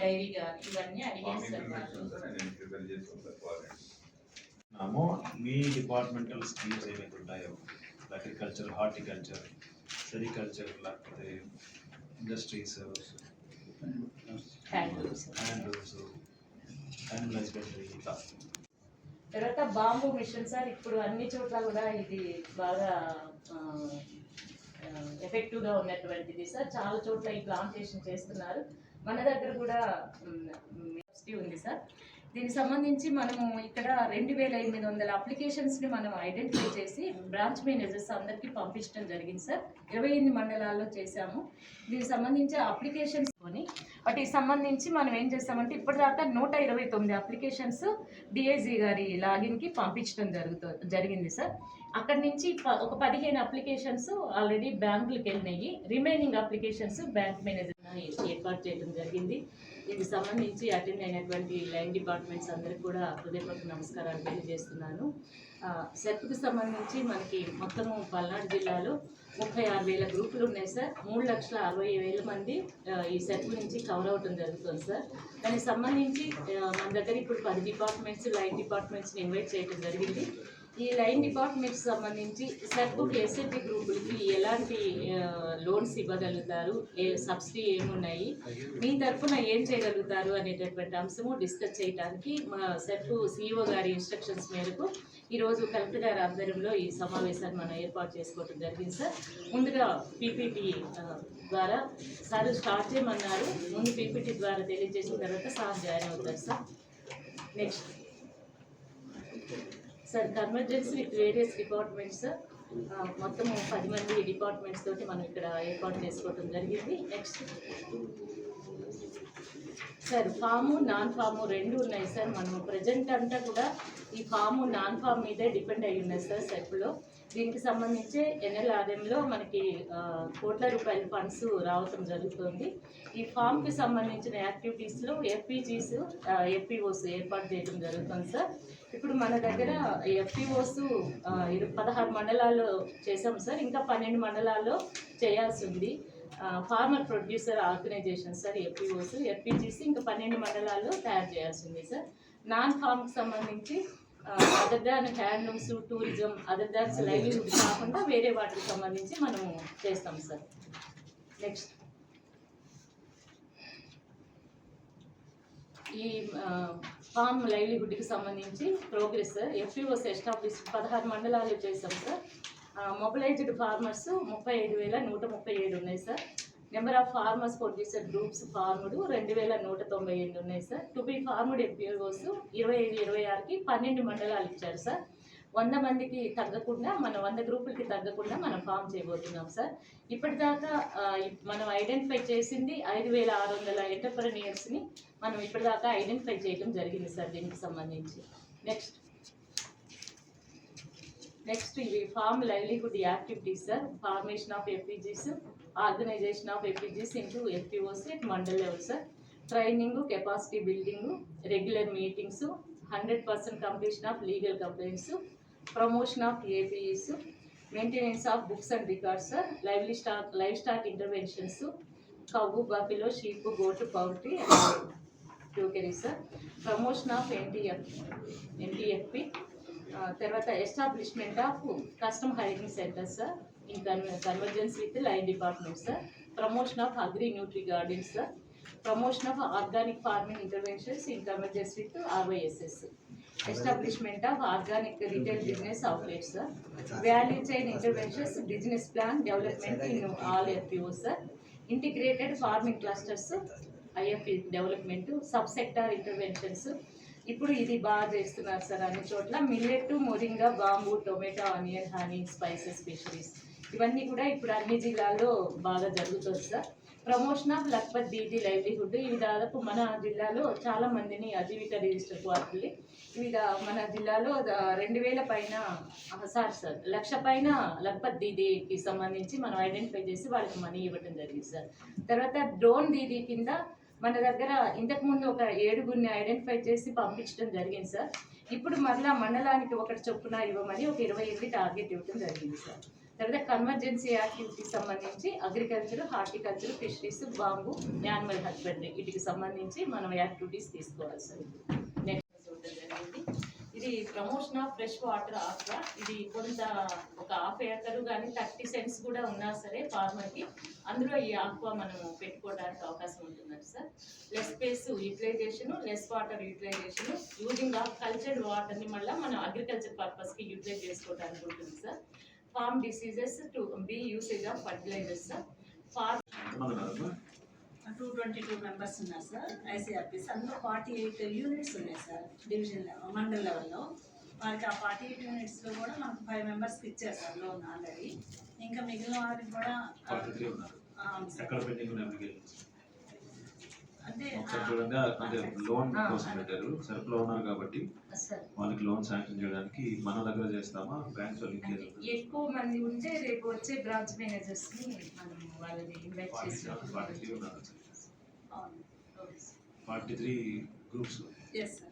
Dairy కానీ ఇవన్నీ వాళ్ళు నామో మీ డిపార్ట్మెంటల్ స్కీమ్స్ ఏవైతే ఉంటాయో అగ్రికల్చర్ హార్టికల్చర్ సెరికల్చర్ లేకపోతే ఇండస్ట్రీస్ హ్యాండ్లూమ్స్ హ్యాండ్లూమ్స్ ఇట్లా. తర్వాత బాంబు మిషన్ సార్ ఇప్పుడు అన్ని చోట్ల కూడా ఇది బాగా ఎఫెక్టివ్గా ఉన్నటువంటిది సార్. చాలా చోట్ల ఈ ప్లాంటేషన్ చేస్తున్నారు. మన దగ్గర కూడా ఉంది సార్. దీనికి సంబంధించి మనము ఇక్కడ రెండు వేల ఎనిమిది వందల అప్లికేషన్స్ని మనం ఐడెంటిఫై చేసి బ్రాంచ్ మేనేజర్స్ అందరికీ పంపించడం జరిగింది సార్. ఇరవై ఎనిమిది మండలాల్లో చేశాము. దీనికి సంబంధించి అప్లికేషన్స్ కొని వాటికి సంబంధించి మనం ఏం చేస్తామంటే ఇప్పటిదాకా నూట ఇరవై తొమ్మిది అప్లికేషన్స్ డిఐజీ గారి లాగిన్కి పంపించడం జరుగుతూ జరిగింది సార్. అక్కడి నుంచి ప- ఒక పదిహేను అప్లికేషన్స్ ఆల్రెడీ బ్యాంకులకు వెళ్ళినాయి. రిమైనింగ్ అప్లికేషన్స్ బ్యాంక్ మేనేజర్ ఏర్పాటు చేయడం జరిగింది. దీనికి సంబంధించి అటెండ్ అయినటువంటి లైన్ డిపార్ట్మెంట్స్ అందరికి కూడా హృదయపూర్వక నమస్కారాలు తెలియజేస్తున్నాను. సెర్ప్కి సంబంధించి మనకి మొత్తము పల్నాడు జిల్లాలో ముప్పై ఆరు వేల గ్రూపులు ఉన్నాయి సార్. మూడు లక్షల అరవై వేల మంది ఈ సెర్ప్ నుంచి కవర్ అవటం జరుగుతుంది సార్. దానికి సంబంధించి మన దగ్గర ఇప్పుడు పది డిపార్ట్మెంట్స్ లైన్ డిపార్ట్మెంట్స్ని ఇన్వైట్ చేయడం జరిగింది. ఈ లైన్ డిపార్ట్మెంట్స్ సంబంధించి సెట్కి ఎస్ఎంపి గ్రూపులకి ఎలాంటి లోన్స్ ఇవ్వగలుగుతారు? ఏ సబ్సిడీ ఏమున్నాయి? మీ తరఫున ఏం చేయగలుగుతారు అనేటటువంటి అంశము డిస్కస్ చేయడానికి మా సెట్ సిఇఓ గారి ఇన్స్ట్రక్షన్స్ మేరకు ఈరోజు కలెక్టర్ గారి ఆధ్వర్యంలో ఈ సమావేశాన్ని మనం ఏర్పాటు చేసుకోవడం జరిగింది సార్. ముందుగా పీపీటీ ద్వారా సార్ స్టార్ట్ చేయమన్నారు. ముందు పీపీటీ ద్వారా తెలియజేసిన తర్వాత సార్ జాయిన్ అవుతారు sir. Next sir convergence with various departments sir మొత్తం పది మంది డిపార్ట్మెంట్స్ తోటి మనం ఇక్కడ ఏర్పాటు చేసుకోవడం జరిగింది. Next sir farm non farm రెండు ఉన్నాయి సార్. మనం ప్రజెంట్ అంతా కూడా ఈ ఫాము నాన్ ఫామ్ మీదే డిపెండ్ అయి ఉన్నాయి సార్ సెట్లో దీనికి సంబంధించి ఎన్ఎల్ఆర్ఎంలో మనకి కోట్ల రూపాయల ఫండ్స్ రావటం జరుగుతుంది. ఈ ఫామ్కి సంబంధించిన యాక్టివిటీస్లో ఎఫ్పిజీస్ ఎఫ్పిఓస్ ఏర్పాటు చేయడం జరుగుతుంది సార్. ఇప్పుడు మన దగ్గర ఎఫ్పిఓస్ పదహారు మండలాల్లో చేసాం సార్. ఇంకా పన్నెండు మండలాల్లో చేయాల్సి ఉంది. Farmer producer organisation sir FPOs FPGs ఇంకా పన్నెండు మండలాల్లో తయారు చేయాల్సి ఉంది సార్. నాన్ ఫామ్కి సంబంధించి other than handlooms tourism other than livelihood కాకుండా వేరే వాటికి సంబంధించి మనము చేస్తాం సార్ నెక్స్ట్ ఈ ఫామ్ లైవ్లీహుడ్కి సంబంధించి ప్రోగ్రెస్ సార్ ఎఫ్ఈఓస్ ఎస్టాబ్లిష్ పదహారు మండలాలు చేసాం సార్ మొబిలైజ్డ్ ఫార్మర్స్ ముప్పై ఐదు వేల నూట ముప్పై ఏడు ఉన్నాయి sir number of farmers producer groups formed రెండు వేల నూట తొంభై ఎనిమిది ఉన్నాయి sir to be formed MPOs ఇరవై ఐదు ఇరవై ఆరుకి పన్నెండు మండలాలు ఇచ్చారు సార్ వంద మందికి తగ్గకుండా మన వంద గ్రూపులకి తగ్గకుండా మనం ఫామ్ చేయబోతున్నాం సార్ ఇప్పటిదాకా మనం ఐడెంటిఫై చేసింది ఐదు వేల ఆరు వందల ఎంటర్ప్రెనియర్స్ని మనం ఇప్పటిదాకా ఐడెంటిఫై చేయడం జరిగింది సార్ దీనికి సంబంధించి. నెక్స్ట్ నెక్స్ట్ ఇవి farm livelihood activities sir formation of FPGs organisation of FPGs into FPOs at mandal level sir training capacity building regular meetings hundred percent completion of legal complaints promotion of APEs maintenance of books and records sir lively stock livestock interventions cow buffalo sheep goat poultry duckery sir promotion of NTF NTFP తర్వాత establishment of custom hiring centre sir in convergence with line department sir promotion of agri nutri gardens sir promotion of organic farming interventions in convergence with RYSS establishment of organic retail business outlets sir value chain interventions business plan development in all FPO sir integrated farming clusters IF development sub sector interventions ఇప్పుడు ఇది బాగా చేస్తున్నారు sir అన్ని చోట్ల. Millet moringa bamboo tomato onion honey spices fisheries ఇవన్నీ కూడా ఇప్పుడు అన్ని జిల్లాల్లో బాగా జరుగుతుంది sir. Promotion of lakhpat BT livelihood ఇవి దాదాపు మన జిల్లాలో చాలా మందిని అజీవిక రిజిస్టర్ వార్తలు ఇవి మన జిల్లాలో రెండు వేల పైన సార్ సార్ లక్ష పైన లక్పత్ దీదీకి సంబంధించి మనం ఐడెంటిఫై చేసి వాళ్ళకి మనీ ఇవ్వటం జరిగింది సార్. తర్వాత డ్రోన్ దీదీ కింద మన దగ్గర ఇంతకుముందు ఒక ఏడుగురిని ఐడెంటిఫై చేసి పంపించడం జరిగింది సార్. ఇప్పుడు మరలా మండలానికి ఒకటి చొప్పున ఇవ్వమని ఒక ఇరవై ఎనిమిది టార్గెట్ ఇవ్వడం జరిగింది సార్. తర్వాత కన్వర్జెన్సీ యాక్టివిటీకి సంబంధించి agriculture horticulture fisheries bomb animal husbandry వీటికి సంబంధించి మనం యాక్టివిటీస్ తీసుకోవాలి సార్. ఇది promotion of fresh water aqua ఇది కొంత ఒక హాఫ్ ఏకరు కానీ థర్టీ సెంట్స్ కూడా ఉన్నా సరే ఫార్మర్కి అందులో ఈ ఆక్వా మనం పెట్టుకోవడానికి అవకాశం ఉంటుందండి sir. Less space utilisation less water utilisation using of cultured వాటర్ని మళ్ళీ మనం అగ్రికల్చర్ పర్పస్కి యూటిలైజ్ చేసుకోవడానికి ఉంటుంది sir. Farm diseases to be usage of fertilisers sir farm two twenty two members ఉన్నారు సార్ ఐసీఆర్పీస్. అందులో ఫార్టీ ఎయిట్ యూనిట్స్ ఉన్నాయి sir division level mandal లెవెల్లో వారికి ఆ ఫార్టీ ఎయిట్ యూనిట్స్లో కూడా మనకు ఫైవ్ మెంబర్స్కి ఇచ్చారు సార్ లోన్ ఆల్రెడీ ఇంకా మిగిలిన వారికి కూడా ఒకసారి చూడండి. అంటే లోన్. కోసం పెట్టారు. సరుకులో ఉన్నారు కాబట్టి సార్. వాళ్ళకి లోన్ శాంక్షన్ చేయడానికి మన దగ్గర చేస్తామా? లింకేజ్ అంటే ఎక్కువ మంది ఉంటే రేపు వచ్చే బ్రాంచ్ మేనేజర్స్ని మనం వాళ్ళని ఇన్వైట్ చేసి ఫార్టీ త్రీ ఉన్నారు. Forty three groups yes sir